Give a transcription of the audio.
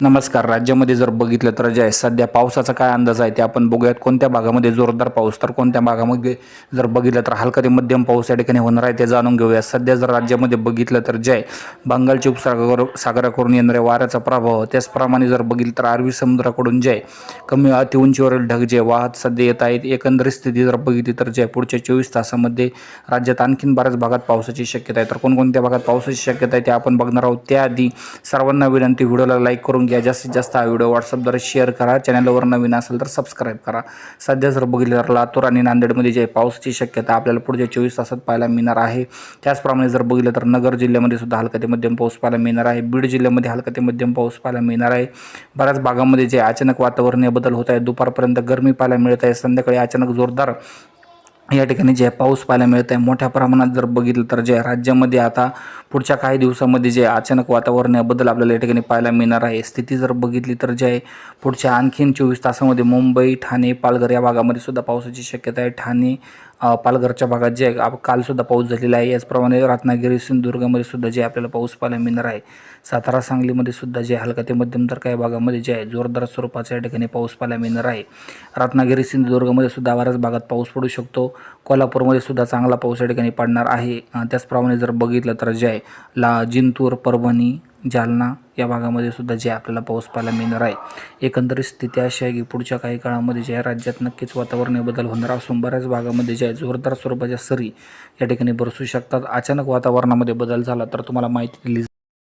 नमस्कार. राज्यामध्ये जर बघितलं तर जे आहे सध्या पावसाचा काय अंदाज आहे ते आपण बघूयात. कोणत्या भागामध्ये जोरदार पाऊस? तर कोणत्या भागामध्ये जर बघितलं तर हलका ते मध्यम पाऊस या ठिकाणी होणार आहे ते जाणून घेऊया. सध्या जर राज्यामध्ये बघितलं तर जे आहे बंगालच्या उपसागर सागराकडून येणाऱ्या वाऱ्याचा प्रभाव त्याचप्रमाणे जर बघितलं तर अरबी समुद्राकडून जे आहे कमी अति उंचीवरील ढग जे वाहत सध्या येत आहेत एकंदरीत स्थिती जर बघितली तर जे आहे पुढच्या चोवीस तासामध्ये राज्यात आणखीन बऱ्याच भागात पावसाची शक्यता आहे. तर कोणकोणत्या भागात पावसाची शक्यता आहे ते आपण बघणार आहोत. त्याआधी सर्वांना विनंती व्हिडिओला लाईक करून घ्या. जास्तीत जास्त हा व्हिडिओ व्हॉट्सअपद्वारे शेअर करा. चॅनलवर नवीन असेल तर सबस्क्राईब करा. सध्या जर बघितलं तर लातूर आणि नांदेडमध्ये जे पावसाची शक्यता आपल्याला पुढच्या चोवीस तासात पाहायला मिळणार आहे. त्याचप्रमाणे जर बघितलं तर नगर जिल्ह्यामध्ये सुद्धा हलका ते मध्यम पाऊस पाहायला मिळणार आहे. बीड जिल्ह्यामध्ये हलका ते मध्यम पाऊस पाहायला मिळणार आहे. बऱ्याच भागामध्ये जे अचानक वातावरणीय बदल होत आहे दुपारपर्यंत गरमी पाहायला मिळत आहे. संध्याकाळी अचानक जोरदार या ठिकाणी जे पाऊस पाहायला मिळत आहे मोठ्या प्रमाणात जर बघितलं तर जे राज्यामध्ये आता पुढच्या काही दिवसामध्ये जे अचानक वातावरणीय बदल आपल्याला या ठिकाणी पाहायला मिळणार आहे स्थिती जर बघितली तर जे आहे पुढच्या आणखीन चोवीस तासामध्ये मुंबई ठाणे पालघर या भागामध्ये सुद्धा पावसाची शक्यता आहे. ठाणे पालघरच्या भागात जे आहे कालसुद्धा पाऊस झालेला आहे. याचप्रमाणे रत्नागिरी सिंधुदुर्गामध्ये सुद्धा जे आपल्याला पाऊस पाहायला मिळणार आहे. सातारा सांगलीमध्ये सुद्धा जे हलका ते मध्यम तर काही भागामध्ये जे आहे जोरदार स्वरूपाच्या या ठिकाणी पाऊस पाहायला मिळणार आहे. रत्नागिरी सिंधुदुर्गामध्ये सुद्धा बऱ्याच भागात पाऊस पडू शकतो. कोल्हापूरमध्ये सुद्धा चांगला पाऊस या ठिकाणी पडणार आहे. त्याचप्रमाणे जर बघितलं तर जे आहे ला जिंतूर परभणी जालना या भागामध्ये सुद्धा जे आपल्याला पाऊस पाहायला मिळणार आहे एकंदरीत स्थिती अशी आहे की पुढच्या काही काळामध्ये जे आहे राज्यात नक्कीच वातावरणीय बदल होणार असून बऱ्याच भागामध्ये जे आहे जोरदार स्वरूपाच्या सरी या ठिकाणी बरसू शकतात. अचानक वातावरणामध्ये बदल झाला तर तुम्हाला माहिती दिली